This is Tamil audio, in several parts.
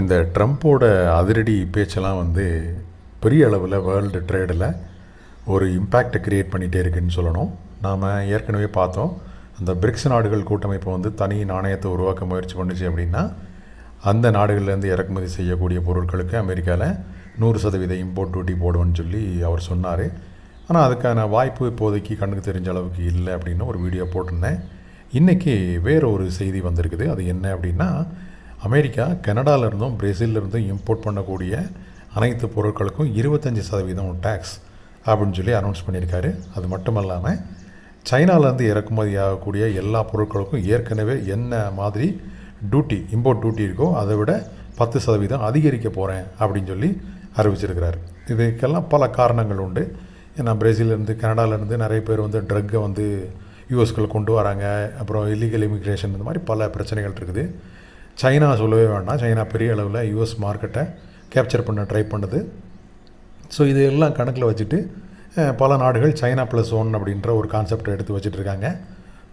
இந்த ட்ரம்ப்போட அதிரடி பேச்செல்லாம் வந்து பெரிய அளவில் வேர்ல்டு ட்ரேடில் ஒரு இம்பேக்டை க்ரியேட் பண்ணிகிட்டே இருக்குன்னு சொல்லணும். நாம் ஏற்கனவே பார்த்தோம். அந்த பிரிக்ஸ் நாடுகள் கூட்டமைப்பு வந்து தனி நாணயத்தை உருவாக்க முயற்சி பண்ணுச்சு அப்படின்னா அந்த நாடுகள்லேருந்து இறக்குமதி செய்யக்கூடிய பொருட்களுக்கு அமெரிக்காவில் நூறு சதவீத இம்போர்ட் டியூட்டி போடுவோன்னு சொல்லி அவர் சொன்னார். ஆனால் அதுக்கான வாய்ப்பு இப்போதைக்கு கண்ணுக்கு தெரிஞ்ச அளவுக்கு இல்லை அப்படின்னு ஒரு வீடியோ போட்டிருந்தேன். இன்றைக்கி வேறு ஒரு செய்தி வந்திருக்குது. அது என்ன அப்படின்னா அமெரிக்கா கனடாவிலேருந்தும் பிரேசிலிருந்தும் இம்போர்ட் பண்ணக்கூடிய அனைத்து பொருட்களுக்கும் இருபத்தஞ்சி சதவீதம் டேக்ஸ் அப்படின்னு சொல்லி அனௌன்ஸ் பண்ணியிருக்காரு. அது மட்டும் இல்லாமல் சைனாலேருந்து இறக்குமதி ஆகக்கூடிய எல்லா பொருட்களுக்கும் ஏற்கனவே என்ன மாதிரி டியூட்டி இம்போர்ட் டியூட்டி இருக்கோ அதை விட பத்து சதவீதம் அதிகரிக்க போகிறேன் அப்படின்னு சொல்லி அறிவிச்சிருக்கிறார். இதுக்கெல்லாம் பல காரணங்கள் உண்டு. ஏன்னா பிரேசிலேருந்து கனடாலேருந்து நிறைய பேர் வந்து ட்ரக்கை வந்து யூஎஸ்குள்ளே கொண்டு வராங்க. அப்புறம் இல்லீகல் இமிக்ரேஷன் இந்த மாதிரி பல பிரச்சனைகள் இருக்குது. சைனா சொல்லவே வேண்டாம். சைனா பெரிய அளவில் யூஎஸ் மார்க்கெட்டை கேப்சர் பண்ண ட்ரை பண்ணுது. ஸோ இது எல்லாம் கணக்கில் வச்சுட்டு பல நாடுகள் சைனா ப்ளஸ் ஒன் அப்படின்ற ஒரு கான்செப்டை எடுத்து வச்சுட்டு இருக்காங்க.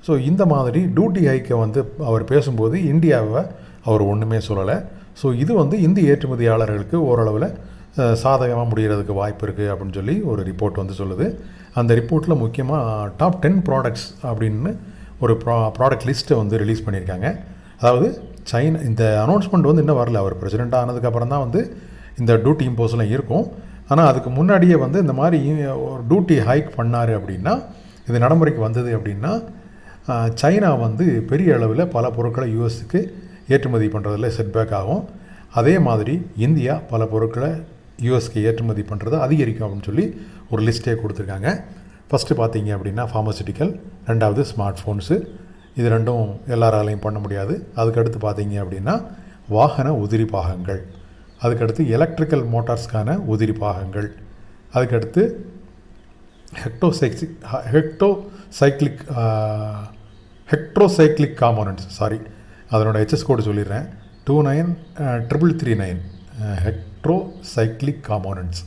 ஸோ இந்த மாதிரி டியூட்டி ஹைக்கை வந்து அவர் பேசும்போது இந்தியாவை அவர் ஒன்றுமே சொல்லலை. ஸோ இது வந்து இந்திய ஏற்றுமதியாளர்களுக்கு ஓரளவில் சாதகமாக முடிகிறதுக்கு வாய்ப்பு இருக்குது அப்படின்னு சொல்லி ஒரு ரிப்போர்ட் வந்து சொல்லுது. அந்த ரிப்போர்ட்டில் முக்கியமாக டாப் டென் ப்ராடக்ட்ஸ் அப்படின்னு ஒரு ப்ரா ப்ராடக்ட் லிஸ்ட்டை வந்து ரிலீஸ் பண்ணியிருக்காங்க. அதாவது சைனா இந்த அனௌன்ஸ்மெண்ட் வந்து இன்னும் வரல. அவர் பிரசிடெண்ட் ஆனதுக்கப்புறம் தான் வந்து இந்த டியூட்டி இம்போஸ்லாம் இருக்கும். ஆனால் அதுக்கு முன்னாடியே வந்து இந்த மாதிரி ஒரு டியூட்டி ஹைக் பண்ணார் அப்படின்னா இது நடைமுறைக்கு வந்தது அப்படின்னா சைனா வந்து பெரிய அளவில் பல பொருட்களை யூஎஸ்க்கு ஏற்றுமதி பண்ணுறதுல செட்பேக் ஆகும். அதே மாதிரி இந்தியா பல பொருட்களை யூஎஸ்க்கு ஏற்றுமதி பண்ணுறது அதிகரிக்கும் அப்படின்னு சொல்லி ஒரு லிஸ்ட்டே கொடுத்துருக்காங்க. ஃபஸ்ட்டு பார்த்தீங்க அப்படின்னா ஃபார்மசிட்டிக்கல் ரெண்டாவது ஸ்மார்ட் ஃபோன்ஸு இது ரெண்டும் எல்லாராலையும் பண்ண முடியாது. அதுக்கடுத்து பார்த்தீங்க அப்படின்னா வாகன உதிரி பாகங்கள். அதுக்கடுத்து எலக்ட்ரிக்கல் மோட்டார்ஸ்க்கான உதிரி பாகங்கள். அதுக்கடுத்து heterocyclic heterocyclic heterocyclic components sorry அதனோட ஹெச்எஸ் கோடு சொல்லிடுறேன். Two nine triple three nine heterocyclic components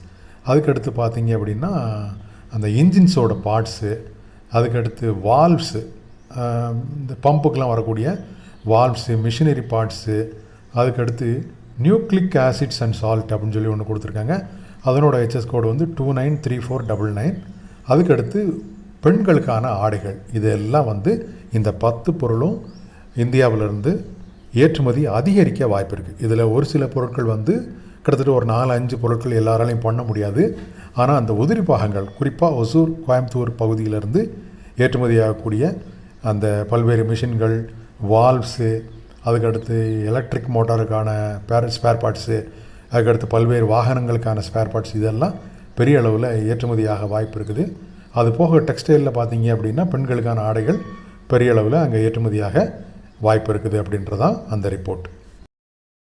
அதுக்கடுத்து பார்த்தீங்க அப்படின்னா அந்த இன்ஜின்ஸோட பார்ட்ஸு அதுக்கடுத்து வால்வ்ஸு இந்த பம்புக்கெலாம் வரக்கூடிய வால்வ்ஸு மிஷினரி பார்ட்ஸு அதுக்கடுத்து நியூக்ளிக் ஆசிட்ஸ் அண்ட் சால்ட் அப்படின்னு சொல்லி ஒன்று கொடுத்துருக்காங்க. அதனோட ஹெச்எஸ் கோடு வந்து two nine three four double nine அதுக்கடுத்து பெண்களுக்கான ஆடைகள். இதெல்லாம் வந்து இந்த பத்து பொருளும் இந்தியாவிலிருந்து ஏற்றுமதி அதிகரிக்க வாய்ப்பு இருக்குது இதில் ஒரு சில பொருட்கள் வந்து கிட்டத்தட்ட ஒரு நாலு அஞ்சு பொருட்கள் எல்லாராலையும் பண்ண முடியாது. ஆனால் அந்த உதிரி பாகங்கள் குறிப்பாக ஒசூர் கோயம்புத்தூர் பகுதியிலிருந்து ஏற்றுமதி ஆகக்கூடிய அந்த பல்வேறு மிஷின்கள் வால்வ்ஸு அதுக்கடுத்து எலக்ட்ரிக் மோட்டாருக்கான பேர் ஸ்பேர் பார்ட்ஸு அதுக்கடுத்து பல்வேறு வாகனங்களுக்கான ஸ்பேர் பார்ட்ஸ் இதெல்லாம் பெரிய அளவில் ஏற்றுமதியாக வாய்ப்பு இருக்குது. அது போக டெக்ஸ்டைலில் பார்த்தீங்க அப்படின்னா பெண்களுக்கான ஆடைகள் பெரிய அளவில் அங்கே ஏற்றுமதியாக வாய்ப்பு இருக்குது அப்படின்றதான் அந்த ரிப்போர்ட்